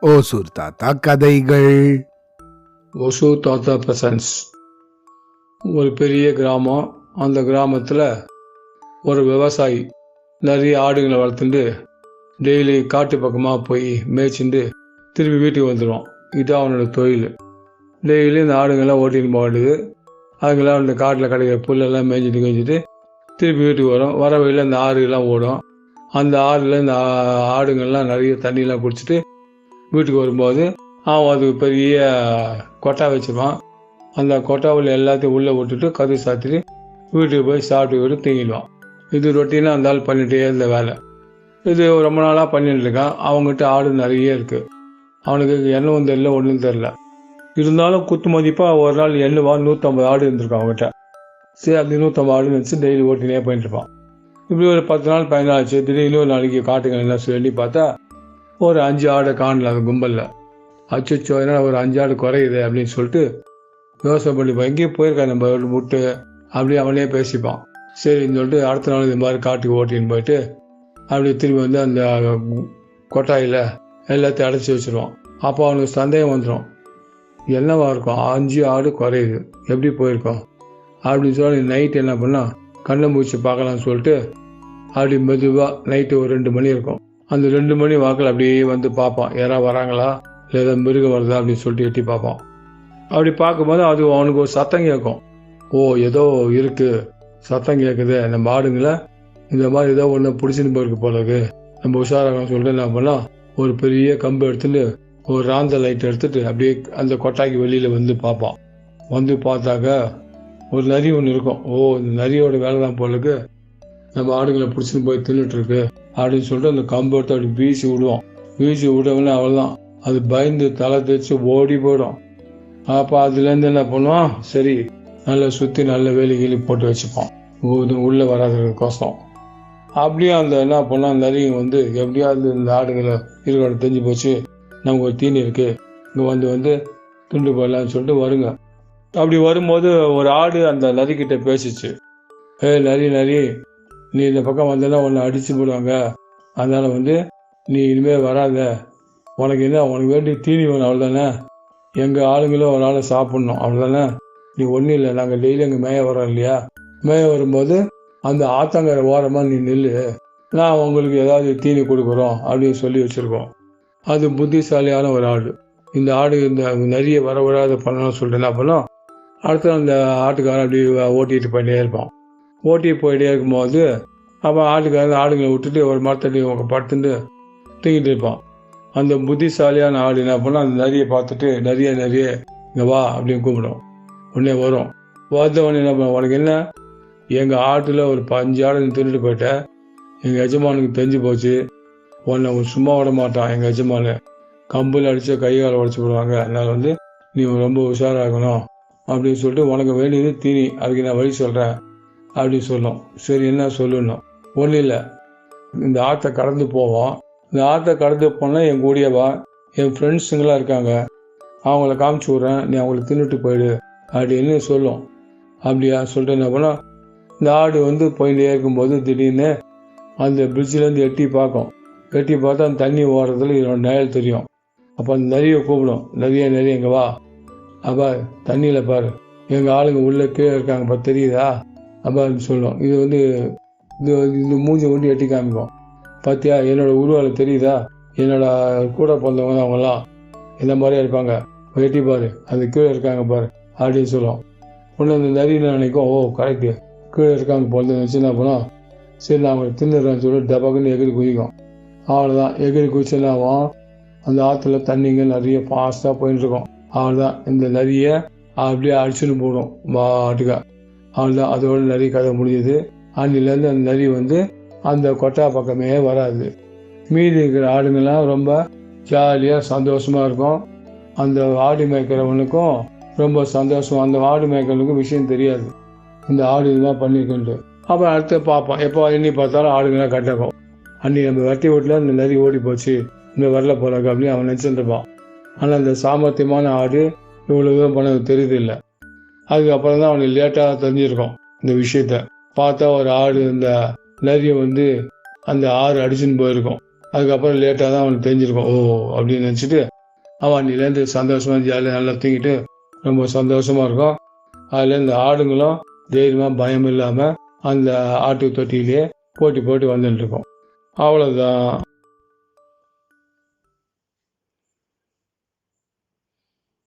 ஓசூர் தாத்தா கதைகள். ஒசு தாத்தா பிரசன்ஸ். ஒரு பெரிய கிராமம். அந்த கிராமத்தில் ஒரு விவசாயி நிறைய ஆடுகளை வளர்த்துட்டு டெய்லி காட்டு பக்கமாக போய் மேய்ச்சிட்டு திருப்பி வீட்டுக்கு வந்துடுவான் இதுதான் அவனோட தொழில். டெய்லி இந்த ஆடுங்கள்லாம் ஓட்டின்னு போடுது அதுங்கெல்லாம் அந்த காட்டில் கிடைக்கிற புல்லெல்லாம் மேய்ஞ்சிட்டு மேய்ஞ்சிட்டு திருப்பி வீட்டுக்கு வரும். வர வழியில் அந்த ஆறுலாம் ஓடும். அந்த ஆறுல இந்த ஆடுங்கள்லாம் நிறைய தண்ணியெலாம் குடிச்சிட்டு வீட்டுக்கு வரும்போது அவன் அதுக்கு பெரிய கொட்டா வச்சுருவான் அந்த கொட்டாவில் எல்லாத்தையும் உள்ளே விட்டுட்டு கதவு சாத்திட்டு வீட்டுக்கு போய் சாப்பிட்டு விட்டு தூங்கிடுவான். இது ரொட்டீனாக அந்த ஆள் பண்ணிகிட்டே இருந்த வேலை. இது ரொம்ப நாளாக பண்ணிட்டு இருக்கான். அவங்ககிட்ட ஆடு நிறைய இருக்குது அவனுக்கு எண்ணவும் தெரில ஒன்றும் தெரில. இருந்தாலும் குத்து மதிப்பாக ஒரு நாள் எண்ணுவா நூற்றம்பது ஆடு இருந்திருக்கும் அவங்ககிட்ட சரி அது நூற்றம்பது ஆடுன்னு வச்சு டெய்லி ஓட்டினே பண்ணிட்டுருப்பான் இருப்பான். இப்படி ஒரு பத்து நாள் பதினாலு ஆச்சு. திடீர்னு ஒரு நாளைக்கு காட்டுங்க என்ன சொல்லி பார்த்தா ஒரு அஞ்சு ஆடை காணல அந்த கும்பலில். அச்சுச்சோ அதனால் ஒரு அஞ்சு ஆடு குறையுது அப்படின்னு சொல்லிட்டு யோசனை பண்ணி எங்கேயும் போயிருக்கான் நம்ம ஒரு முட்டு அப்படியே அவனே பேசிப்பான். சரின்னு சொல்லிட்டு அடுத்த நாள் இந்த மாதிரி காட்டுக்கு ஓட்டின்னு போயிட்டு அப்படியே திரும்பி வந்து அந்த கொட்டாயில் எல்லாத்தையும் அடைச்சி வச்சுருவான். அப்போ அவனுக்கு சந்தேகம் வந்துடும் என்னவா இருக்கும்? அஞ்சு ஆடு குறையுது. எப்படி போயிருக்கோம்? அப்படின்னு சொல்லி நைட் என்ன பண்ணால் கண்ணை மூச்சு பார்க்கலாம்னு சொல்லிட்டு அப்படி மெதுவாக நைட்டு ஒரு ரெண்டு மணி இருக்கும். அந்த ரெண்டு மணி வாக்கில் அப்படியே வந்து பார்ப்பான். யாராவது வராங்களா? இல்லை ஏதாவது மிருகம் வருதா அப்படின்னு சொல்லிட்டு எட்டி பார்ப்பான். அப்படி பார்க்கும்போது அது அவனுக்கு ஒரு சத்தம் கேட்கும். ஓ ஏதோ இருக்குது சத்தம் கேட்குது. நம்ம ஆடுங்களை. இந்த மாதிரி ஏதோ ஒன்று பிடிச்சின்னு போயிருக்கு போல நம்ம உஷாராகணும் சொல்லிட்டு என்ன பண்ணலாம் ஒரு பெரிய கம்பு எடுத்துட்டு ஒரு ராந்த லைட் எடுத்துட்டு அப்படியே அந்த கொட்டாய்க்கு வெளியில் வந்து பார்ப்பான். வந்து பார்த்தாக்க ஒரு நரி ஒன்று இருக்கும். ஓ இந்த நரியோட வேலை தான் போல இருக்கு நம்ம ஆடுகளை பிடிச்சின்னு போய் தின்னுட்டு இருக்கு அப்படின்னு சொல்லிட்டு அந்த கம்பு எடுத்து அப்படி வீசி விடுவோம் வீசி விடவுடனே அவ்வளோதான் அது பயந்து தலை தைச்சு ஓடி போயிடும். அப்போ அதுலேருந்து என்ன பண்ணுவோம் சரி நல்லா சுற்றி நல்ல வேலி கீழி போட்டு வச்சுப்போம் உ- உள்ளே வராதுக்கோசம் அப்படியே அந்த என்ன பண்ணால் நரி வந்து எப்படியாவது இந்த ஆடுகளை இருக்கிற தெரிஞ்சு போச்சு. நமக்கு ஒரு தீனி இருக்குது இங்கே வந்து வந்து துண்டு போடலான்னு சொல்லிட்டு வருங்க. அப்படி வரும்போது ஒரு ஆடு அந்த நரிக்கிட்ட பேசிச்சு. ஏய் நரி நரி நீ இந்த பக்கம் வந்தேன்னா உன்னை அடிச்சு போடுவாங்க. அதனால வந்து நீ இனிமேல் வராத. உனக்கு என்ன உனக்கு வேண்டிய தீனி வேணும் அவ்வளோதானே எங்கள் ஆளுங்களும் ஒரு ஆளை சாப்பிட்ணும் அவ்வளோதானே நீ ஒன்றும் இல்லை நாங்கள் டெய்லி அங்கே மேய வரோம் இல்லையா? மேய வரும்போது அந்த ஆத்தங்கரை ஓரமாக நீ நில்லு. நான் உங்களுக்கு ஏதாவது தீனி கொடுக்குறோம் அப்படின்னு சொல்லி வச்சுருக்கோம். அது புத்திசாலியான ஒரு ஆடு. இந்த ஆடு இந்த நிறைய வர விடாத பண்ணணும்னு சொல்லிட்டு என்ன பண்ணோம் அடுத்து அந்த ஆட்டுக்காரன் அப்படி ஓட்டிகிட்டு போயிட்டே இருப்பான். ஓட்டி போயிட்டே இருக்கும்போது அப்போ ஆட்டுக்காரன் ஆடுங்களை விட்டுட்டு ஒரு மரத்தடி படுத்துட்டு தூங்கிட்டு இருப்பான். அந்த புத்திசாலியான ஆடு என்ன பண்ணால் அந்த நரியை பார்த்துட்டு நிறைய நிறைய இங்கே வா அப்படின்னு கூப்பிடும். உடனே வரும். வந்த உடனே என்ன பண்ண உனக்கு என்ன? எங்கள் ஆட்டில் ஒரு பஞ்சு ஆடு திருட்டு போயிட்டேன் எங்கள் எஜமானுக்கு தெரிஞ்சு போச்சு. உன்னை சும்மா விட மாட்டான் எங்கள் எஜமானு. கம்பில் அடித்து கை காலை உடச்சி போடுவாங்க. அதனால் வந்து நீ ரொம்ப உஷாராகணும் அப்படின்னு சொல்லிட்டு உனக்கு வேண்டியது தீனி அதுக்கு நான் வழி சொல்கிறேன் அப்படின்னு சொல்லும். சரி என்ன சொல்லணும் ஒன்றும் இல்லை. இந்த ஆற்றை கடந்து போவோம் இந்த ஆற்றை கடந்து போனால் என் கூடியவா என் ஃப்ரெண்ட்ஸுங்களாம் இருக்காங்க. அவங்கள காமிச்சு விட்றேன். நீ அவங்களுக்கு தின்னுட்டு போயிடு அப்படின்னு சொல்லும். அப்படியா? சொல்லிட்டு என்ன பண்ணோம்? இந்த ஆடு வந்து போயிட்டே இருக்கும்போது திடீர்னு அந்த பிரிட்ஜிலேருந்து எட்டி பார்க்கும். எட்டி பார்த்தா அந்த தண்ணி ஓடுறதுல இதோட நிழல் தெரியும். அப்போ அந்த நரியை கூப்பிடும். நரியா நரி எங்கே வா. அப்பா தண்ணியில் பாரு. எங்கள் ஆளுங்க உள்ளே கீழே இருக்காங்க பா தெரியுதா? அப்பா சொல்லுவோம் இது வந்து இது இந்த மூஞ்சி ஒண்டி எட்டி காமிக்கும். பார்த்தியா என்னோடய உருவால தெரியுதா? என்னோட கூட பிறந்தவங்க அவங்கெல்லாம் இந்த மாதிரியே இருப்பாங்க. எட்டி பாரு. அது கீழே இருக்காங்க பாரு அப்படின்னு சொல்லுவோம் ஒன்று அந்த நரியில் நினைக்கும் ஓ கரெக்டு கீழே இருக்காங்க பிறந்தது வச்சு என்ன பண்ணோம் சரி நான் அவங்களை தின்னுறேன்னு சொல்லி டபக்குன்னு எகிரி குதிக்கும். அவ்வளோதான் எகிரி குதிச்சு என்ன ஆகும் அந்த ஆற்றுல தண்ணிங்க நிறைய ஃபாஸ்ட்டாக போயின்னு இருக்கோம். அவ்வளோதான் இந்த நரியை அப்படியே அடிச்சுன்னு போடும் மாட்டுக்கா அவ்வளோதான் அதோட நரி கதை முடியுது அன்னிலேருந்து அந்த நரி வந்து அந்த கொட்டா பக்கமே வராது. மீதி இருக்கிற ஆடுங்கள்லாம் ரொம்ப ஜாலியாக சந்தோஷமாக இருக்கும். அந்த ஆடு மேய்க்கிறவனுக்கும் ரொம்ப சந்தோஷம். அந்த ஆடு மேய்க்கிறவனுக்கும் விஷயம் தெரியாது. இந்த ஆடு இதுதான் பண்ணியிருக்குன்ட்டு அப்புறம் அடுத்து பார்ப்போம். எப்போ எண்ணி பார்த்தாலும் ஆடுங்களாம் கட்டக்கும் அன்னி நம்ம வெட்டி வீட்டில் இந்த நரி ஓடி போச்சு இந்த வரல போகிறாங்க அப்படின்னு அவன் நினச்சிருந்துருப்பான் இருப்பான். ஆனால் அந்த சாமர்த்தியமான ஆடு இவ்வளோ தூரம் பண்ணது தெரியுது அதுக்கப்புறம் தான் அவனுக்கு லேட்டாக தெரிஞ்சிருக்கோம் இந்த விஷயத்த. பார்த்தா ஒரு ஆடு இந்த நரியை வந்து அந்த ஆறு அடிச்சுன்னு போயிருக்கும் அதுக்கப்புறம் லேட்டாக தான் அவனுக்கு தெரிஞ்சிருக்கும் ஓ அப்படின்னு நினச்சிட்டு அவன் அன்னிலேருந்து சந்தோஷமாக ஜாலியாக நல்லா தூங்கிட்டு ரொம்ப சந்தோஷமாக இருக்கும் அதில் இந்த ஆடுங்களும் தைரியமாக பயம் இல்லாமல் அந்த ஆட்டு தொட்டியிலே போட்டி போட்டு வந்துட்டுருக்கோம் அவ்வளோதான்